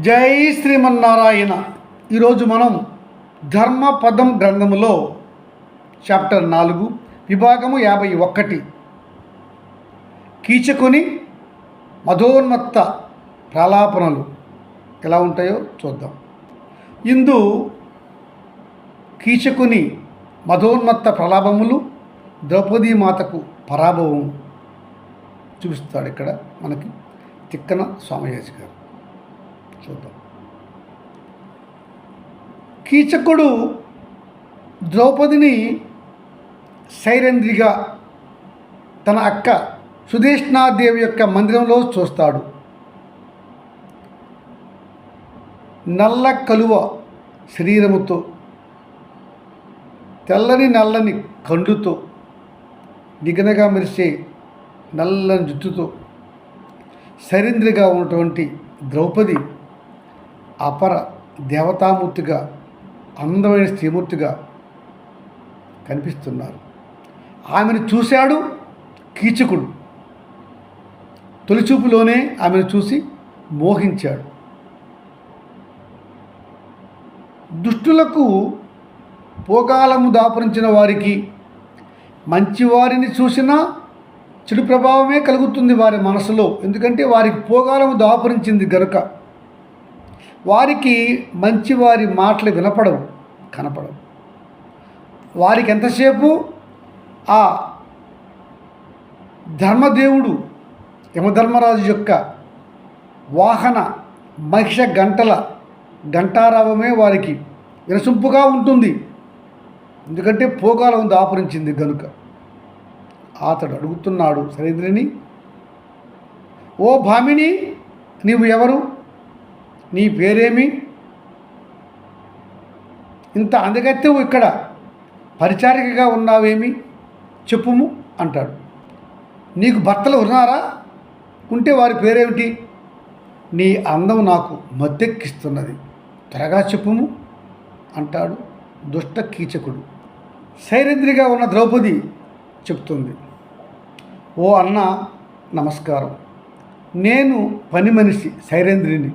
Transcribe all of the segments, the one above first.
జై శ్రీమన్నారాయణ. ఈరోజు మనం ధర్మపదం గ్రంథములో చాప్టర్ నాలుగు విభాగము యాభై ఒక్కటి కీచకుని మధోన్మత్త ప్రలాపనలు ఎలా ఉంటాయో చూద్దాం. ఇందు కీచకుని మధోన్మత్త ప్రలాపములు ద్రౌపదీ మాతకు పరాభవం చూపిస్తాడు ఇక్కడ మనకి తిక్కన స్వామయాజి గారు. చూద్దాం. కీచకుడు ద్రౌపదిని సైరంధ్రిగా తన అక్క సుదేష్ణాదేవి యొక్క మందిరంలో చూస్తాడు. నల్ల కలువ శరీరముతో తెల్లని నల్లని కండుతో నిగనగా మెరిసే నల్లని జుట్టుతో సైరంధ్రిగా ఉన్నటువంటి ద్రౌపది అపర దేవతామూర్తిగా అందమైన స్త్రీమూర్తిగా కనిపిస్తున్నారు. ఆమెను చూశాడు కీచకుడు. తొలిచూపులోనే ఆమెను చూసి మోహించాడు. దుష్టులకు పోగాలము దాపురించిన వారికి మంచివారిని చూసినా చెడు ప్రభావమే కలుగుతుంది వారి మనసులో. ఎందుకంటే వారికి పోగాలము దాపురించింది గనుక వారికి మంచివారి మాటలు వినపడవు కనపడవు. వారికి ఎంతసేపు ఆ ధర్మదేవుడు యమధర్మరాజు యొక్క వాహన మహిష గంటల గంటారావమే వారికి వినసొంపుగా ఉంటుంది. ఎందుకంటే పోగాలం దాపురించింది గనుక. అతడు అడుగుతున్నాడు సరేంద్రిని ఓ భామిని నీవు ఎవరు? నీ పేరేమి? ఇంత అందగత్తెవు ఇక్కడ పరిచారికగా ఉన్నావేమి? చెప్పుము అంటాడు. నీకు భర్తలు ఉన్నారా? ఉంటే వారి పేరేమిటి? నీ అందం నాకు మద్దెక్కిస్తున్నది. త్వరగా చెప్పుము అంటాడు దుష్ట కీచకుడు. సైరంధ్రిగా ఉన్న ద్రౌపది చెప్తుంది. ఓ అన్న నమస్కారం. నేను పని మనిషి శైరేంద్రిని.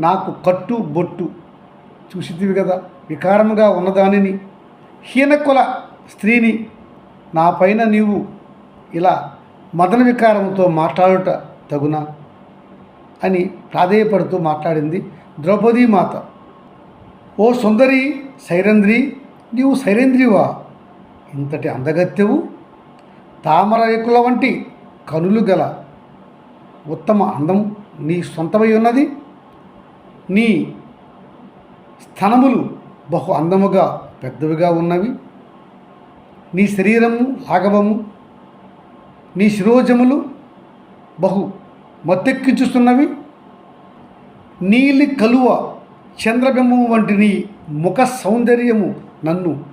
నాకు కట్టు బొట్టు చూసిదివి కదా. వికారముగా ఉన్నదానిని హీనకుల స్త్రీని నా పైన నీవు ఇలా మదన వికారంతో మాట్లాడుట తగునా? అని ప్రాధేయపడుతూ మాట్లాడింది ద్రౌపదీ మాత. ఓ సుందరి సైరంద్రి నీవు సైరేంద్రివా ఇంతటి అందగత్తెవు తామర వంటి కనులు గల ఉత్తమ అందం నీ సొంతమై ఉన్నది? నీ స్థనములు బహు అందముగా పెద్దవిగా ఉన్నవి. నీ శరీరము లాఘవము నీ శిరోజములు బహు మత్తెక్కించుతున్నవి. నీలి కలువ చంద్రబింబము వంటి నీ ముఖ సౌందర్యము నన్ను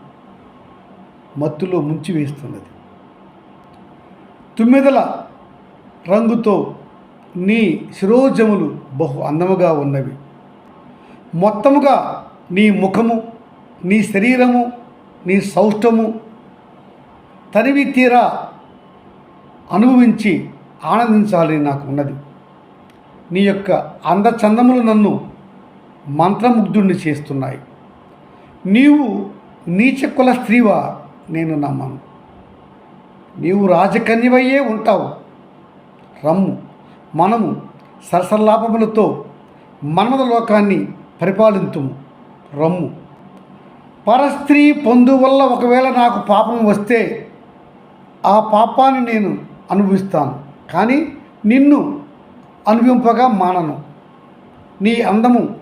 మత్తులో ముంచివేస్తున్నది. తుమ్మెదల రంగుతో నీ శిరోజములు బహు అందముగా ఉన్నవి. మొత్తముగా నీ ముఖము నీ శరీరము నీ సౌష్టము తరివి తీరా అనుభవించి ఆనందించాలని నాకు ఉన్నది. నీ యొక్క అందచందములు నన్ను మంత్రముగ్ధుణ్ణి చేస్తున్నాయి. నీవు నీచ కుల స్త్రీవా నేను నమ్మను. నీవు రాజకన్యవయ్యే ఉంటావు. రమ్ము. మనము సరసల్లాపములతో మన్మద లోకాన్ని పరిపాలింతు రమ్ము. పరస్త్రీ పొందు వల్ల ఒకవేళ నాకు పాపం వస్తే ఆ పాపాన్ని నేను అనుభవిస్తాను. కానీ నిన్ను అనుభవింపగా మానను. నీ అందము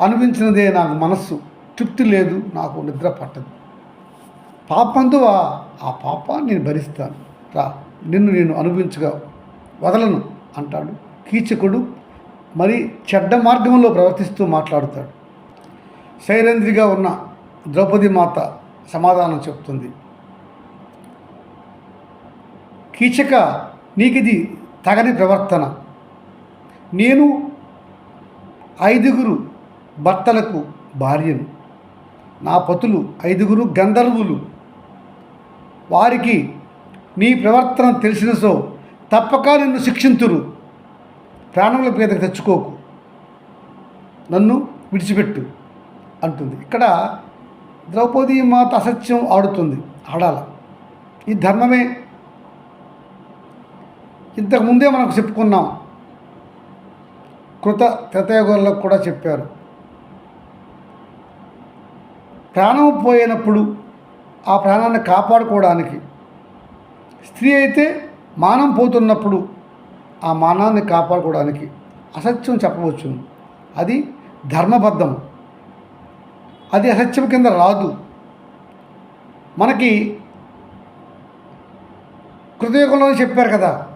అనుభవించినదే నాకు మనస్సు. తృప్తి లేదు నాకు నిద్ర పట్టదు. పాపందువా? ఆ పాపాన్ని నేను భరిస్తాను. రా నిన్ను నేను అనుభవించగా వదలను అంటాడు కీచకుడు మరి చెడ్డ మార్గంలో ప్రవర్తిస్తూ మాట్లాడుతాడు. శైరేంద్రిగా ఉన్న ద్రౌపది మాత సమాధానం చెప్తుంది. కీచక నీకిది తగని ప్రవర్తన. నేను ఐదుగురు భర్తలకు భార్యను. నా పతులు ఐదుగురు గంధర్వులు. వారికి నీ ప్రవర్తన తెలిసిన సో తప్పక నిన్ను శిక్షింతురు. ప్రాణముల పేదకు తెచ్చుకోకు. నన్ను విడిచిపెట్టు అంటుంది. ఇక్కడ ద్రౌపది మాత అసత్యం ఆడుతుంది ఆడాల. ఈ ధర్మమే ఇంతకు ముందే మనకు చెప్పుకున్నాం. కృత త్రేతయుగంలో కూడా చెప్పారు. ప్రాణం పోయినప్పుడు ఆ ప్రాణాన్ని కాపాడుకోవడానికి స్త్రీ అయితే మానం పోతున్నప్పుడు ఆ మానాన్ని కాపాడుకోవడానికి అసత్యం చెప్పవచ్చు. అది ధర్మబద్ధం. అది అసత్యం కింద రాదు. మనకి కృతయుగంలోనే చెప్పారు కదా.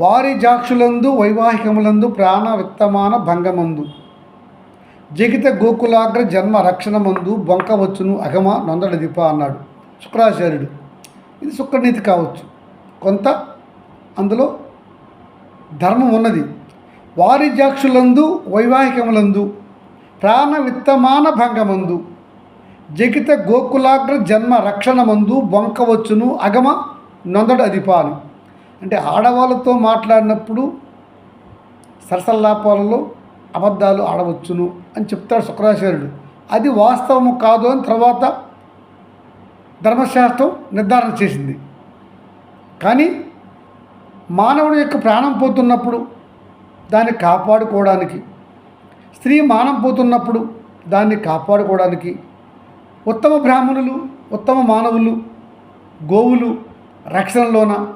వారి జాక్షులందు వైవాహికములందు ప్రాణ విత్తమాన భంగమందు. జగిత గోకులాగ్ర జన్మ రక్షణమందు బొంకవచ్చును అగమ నొందడ దీప అన్నాడు శుక్రాచార్యుడు. ఇది శుక్రనీతి కావచ్చు. కొంత అందులో ధర్మం ఉన్నది. వారిజాక్షులందు వైవాహికములందు ప్రాణ విత్తమాన భంగమందు జగిత గోకులాగ్ర జన్మ రక్షణమందు బొంకవచ్చును అగమ నొందడు అధిపాను అంటే ఆడవాళ్ళతో మాట్లాడినప్పుడు సరసల్లాపాలలో అబద్ధాలు ఆడవచ్చును అని చెప్తాడు శుక్రాచార్యుడు. అది వాస్తవము కాదు అని తర్వాత ధర్మశాస్త్రం నిర్ధారణ చేసింది. కానీ మానవుడి యొక్క ప్రాణం పోతున్నప్పుడు దాన్ని కాపాడుకోవడానికి స్త్రీ మానం పోతున్నప్పుడు దాన్ని కాపాడుకోవడానికి ఉత్తమ బ్రాహ్మణులు ఉత్తమ మానవులు గోవులు రక్షణలోన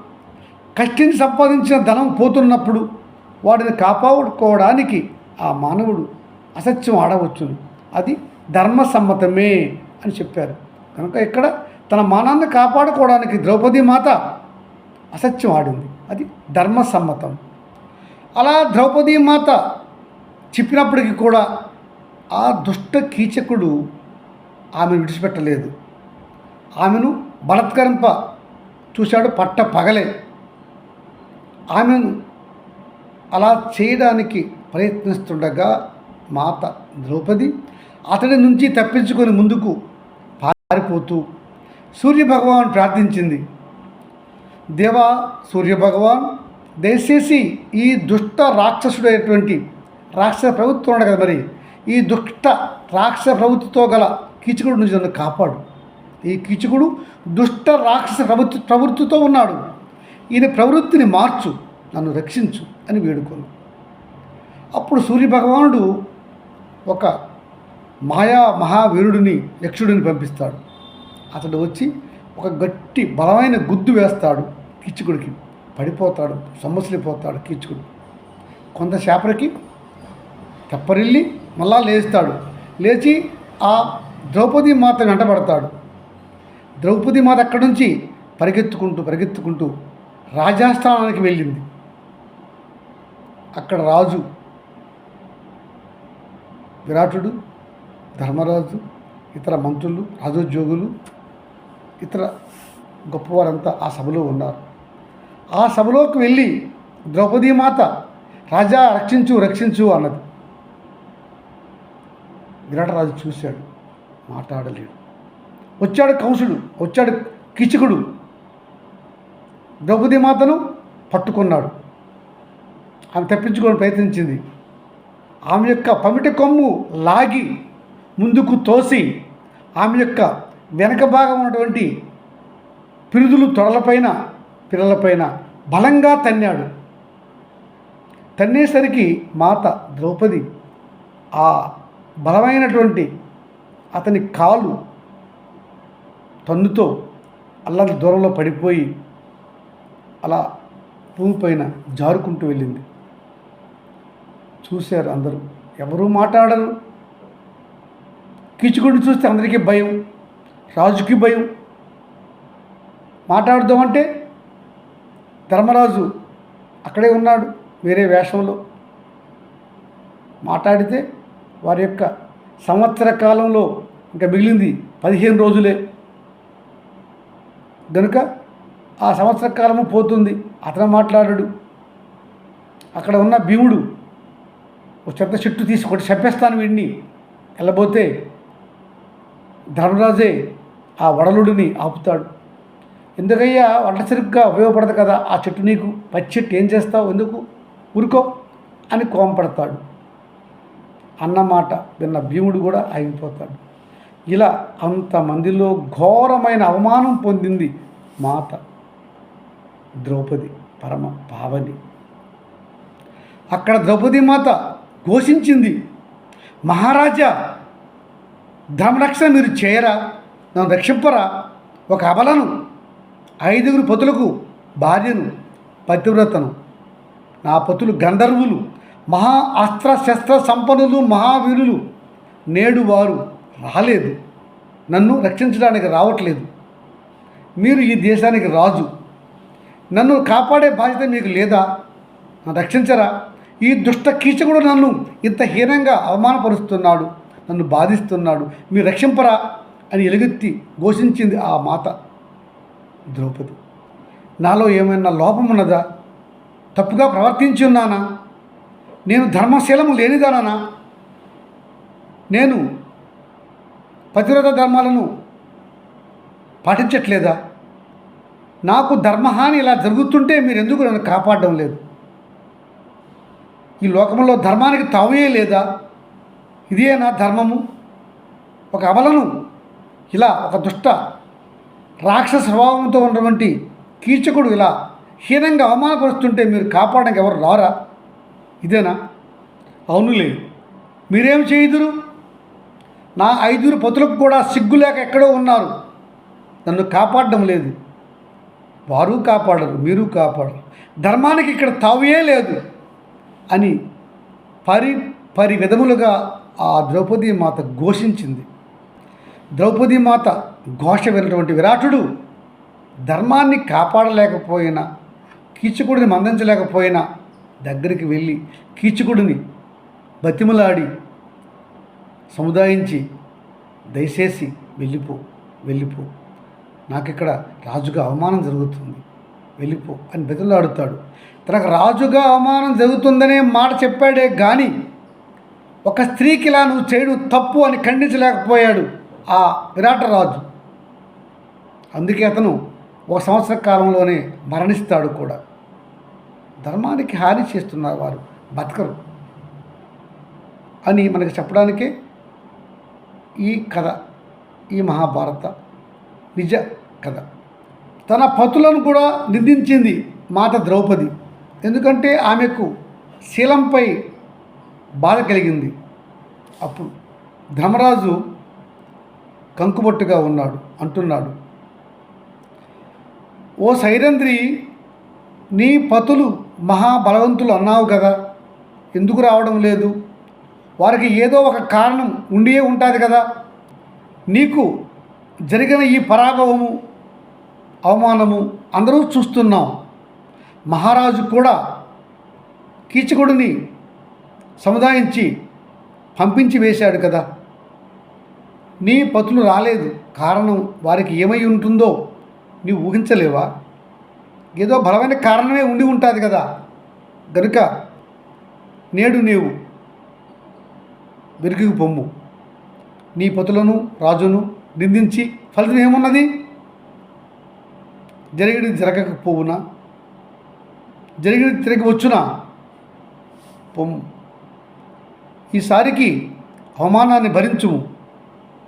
కష్టించి సంపాదించిన ధనం పోతున్నప్పుడు వాటిని కాపాడుకోవడానికి ఆ మానవుడు అసత్యం ఆడవచ్చును. అది ధర్మసమ్మతమే అని చెప్పారు. కనుక ఇక్కడ తన మానాన్ని కాపాడుకోవడానికి ద్రౌపది మాత అసత్యం ఆడింది. అది ధర్మసమ్మతం. అలా ద్రౌపది మాత చెప్పినప్పటికీ కూడా ఆ దుష్ట కీచకుడు ఆమెను విడిచిపెట్టలేదు. ఆమెను బలత్కరింప చూశాడు పట్ట పగలే. ఆమెను అలా చేయడానికి ప్రయత్నిస్తుండగా మాత ద్రౌపది అతడి నుంచి తప్పించుకొని ముందుకు పారిపోతూ సూర్యభగవాన్ ప్రార్థించింది. దేవా సూర్యభగవాన్ దయచేసి ఈ దుష్ట రాక్షసుడైనటువంటి రాక్షస ప్రభుత్వం ఉన్నాడు కదా మరి ఈ దుష్ట రాక్షస ప్రభుత్వంతో గల కీచకుడు నుంచి నన్ను కాపాడు. ఈ కీచకుడు దుష్ట రాక్షస ప్రభుత్వ ప్రవృత్తితో ఉన్నాడు. ఈయన ప్రవృత్తిని మార్చు నన్ను రక్షించు అని వేడుకోను. అప్పుడు సూర్యభగవానుడు ఒక మాయా మహావీరుడిని యక్షుడిని పంపిస్తాడు. అతడు వచ్చి ఒక గట్టి బలమైన గుద్దు వేస్తాడు కీచుకుడికి. పడిపోతాడు సొమ్మసిలిపోతాడు కీచుకుడు. కొంతసేపటికి తెప్పరిల్లి మళ్ళా లేస్తాడు. లేచి ఆ ద్రౌపది మాత వెంటబడతాడు. ద్రౌపది మాత అక్కడి నుంచి పరిగెత్తుకుంటూ పరిగెత్తుకుంటూ రాజాస్థానానికి వెళ్ళింది. అక్కడ రాజు విరాటుడు ధర్మరాజు ఇతర మంత్రులు రాజోద్యోగులు ఇతర గొప్పవారంతా ఆ సభలో ఉన్నారు. ఆ సభలోకి వెళ్ళి ద్రౌపదీ మాత రాజా రక్షించు రక్షించు అన్నది. విరాటరాజు చూశాడు మాట్లాడలేడు. వచ్చాడు కంసుడు వచ్చాడు కీచకుడు. ద్రౌపదీ మాతను పట్టుకున్నాడు. ఆమె తప్పించుకోవడం ప్రయత్నించింది. ఆమె యొక్క పమిట కొమ్ము లాగి ముందుకు తోసి ఆమె యొక్క వెనక భాగం ఉన్నటువంటి పిరుదులు తొడలపైన పిల్లలపైన బలంగా తన్నాడు. తన్నేసరికి మాత ద్రౌపది ఆ బలమైనటువంటి అతని కాలు తన్నుతో అల్లరి దూరంలో పడిపోయి అలా భూమి పైన జారుకుంటూ వెళ్ళింది. చూశారు అందరూ. ఎవరూ మాట్లాడరు. కీచుకుంటూ చూస్తే అందరికీ భయం. రాజుకి భయం. మాట్లాడదామంటే ధర్మరాజు అక్కడే ఉన్నాడు వేరే వేషంలో. మాట్లాడితే వారి యొక్క సంవత్సర కాలంలో ఇంకా మిగిలింది పదిహేను రోజులే. కనుక ఆ సంవత్సర కాలము పోతుంది. అతను మాట్లాడాడు. అక్కడ ఉన్న భీముడు ఒక చెత్త చెట్టు తీసి ఒకటి చెప్పేస్తాను వీడిని వెళ్ళబోతే ధర్మరాజే ఆ వడలుడిని ఆపుతాడు. ఎందుకయ్యా? వంట సరిగ్గా ఉపయోగపడదు కదా. ఆ చెట్టు నీకు పచ్చి చెట్టు ఏం చేస్తావు? ఎందుకు? ఊరుకో అని కోంపడతాడు అన్నమాట విన్న భీముడు కూడా ఆగిపోతాడు. ఇలా అంతమందిలో ఘోరమైన అవమానం పొందింది మాత ద్రౌపది పరమ పావని. అక్కడ ద్రౌపది మాత ఘోషించింది మహారాజా ధర్మరక్షణ మీరు చేయరా? నన్ను రక్షింపరా. ఒక అబలను ఐదుగురు పతులకు భార్యను పతివ్రతను. నా పతులు గంధర్వులు మహా అస్త్ర శస్త్ర సంపన్నులు మహావీరులు నేడు వారు రాలేదు. నన్ను రక్షించడానికి రావట్లేదు. మీరు ఈ దేశానికి రాజు. నన్ను కాపాడే బాధ్యత మీకు లేదా? నన్ను రక్షించరా. ఈ దుష్ట కీచకుడు నన్ను ఇంత హీనంగా అవమానపరుస్తున్నాడు. నన్ను బాధిస్తున్నాడు. మీరు రక్షింపరా. అని ఎలుగెత్తి ఘోషించింది ఆ మాత ద్రౌపది. నాలో ఏమైనా లోపం ఉన్నదా? తప్పుగా ప్రవర్తించి ఉన్నానా? నేను ధర్మశీలము లేనిదానా నేను పతివ్రత ధర్మాలను పాటించట్లేదా? నాకు ధర్మహాని ఇలా జరుగుతుంటే మీరు ఎందుకు నన్ను కాపాడడం లేదు? ఈ లోకంలో ధర్మానికి తావే లేదా? ఇదే నా ధర్మము? ఒక అవలను ఇలా ఒక దుష్ట రాక్షస స్వభావంతో ఉన్నటువంటి కీచకుడు ఇలా హీనంగా అవమానపరుస్తుంటే మీరు కాపాడడానికి ఎవరు రారా? ఇదేనా? అవునులే. మీరేం చేయుదురు? నా ఐదుగురు పతులకు కూడా సిగ్గు లేక ఎక్కడో ఉన్నారు. నన్ను కాపాడడం లేదు. వారు కాపాడరు మీరు కాపాడరు. ధర్మానికి ఇక్కడ తావే లేదు అని పరి పరి విధములుగా ఆ ద్రౌపది మాత ఘోషించింది. ద్రౌపదీ మాత ఘోష విన్నటువంటి విరాటుడు ధర్మాన్ని కాపాడలేకపోయినా కీచకుడిని మందించలేకపోయినా దగ్గరికి వెళ్ళి కీచకుడిని బతిమలాడి సముదాయించి దయచేసి వెళ్ళిపో వెళ్ళిపో. నాకు ఇక్కడ రాజుగా అవమానం జరుగుతుంది. వెళ్ళిపో అని బతిమలాడుతాడు. తనకు రాజుగా అవమానం జరుగుతుందనే మాట చెప్పాడే కానీ ఒక స్త్రీకి ఇలా నువ్వు చేయడం తప్పు అని ఖండించలేకపోయాడు. ఆ విరాటరాజు అందుకే అతను ఒక సంవత్సర కాలంలోనే మరణిస్తాడు కూడా. ధర్మానికి హాని చేస్తున్నారు వారు. బతకరు. అని మనకు చెప్పడానికే ఈ కథ ఈ మహాభారత నిజ కథ. తన పతులను కూడా నిందించింది మాత ద్రౌపది. ఎందుకంటే ఆమెకు శీలంపై బాధ కలిగింది. అప్పుడు ధర్మరాజు కంకుబొట్టుగా ఉన్నాడు అంటున్నాడు. ఓ సైరంద్రి నీ పతులు మహాబలవంతులు అన్నావు కదా ఎందుకు రావడం లేదు? వారికి ఏదో ఒక కారణం ఉండియే ఉంటుంది కదా. నీకు జరిగిన ఈ పరాభవము అవమానము అందరూ చూస్తున్నాం. మహారాజు కూడా కీచకుడిని సముదాయించి పంపించి వేశాడు కదా. నీ పతులు రాలేదు. కారణం వారికి ఏమై ఉంటుందో నీవు ఊహించలేవా? ఏదో బలమైన కారణమే ఉండి ఉంటుంది కదా. గనుక నేడు నీవు వెనుకకు పొమ్ము. నీ పతులను రాజును నిందించి ఫలితం ఏమున్నది? జరిగినది జరగకపోవునా జరిగినది తిరిగి వచ్చునా? పొమ్ము. ఈసారికి అవమానాన్ని భరించుము.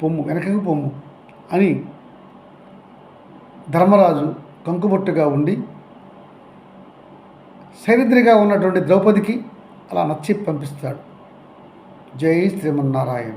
పొమ్ము వెనకకు పొమ్ము అని ధర్మరాజు కంకుబొట్టుగా ఉండి సరిద్రిగా ఉన్నటువంటి ద్రౌపదికి అలా నచ్చి పంపిస్తాడు. జై శ్రీమన్నారాయణ.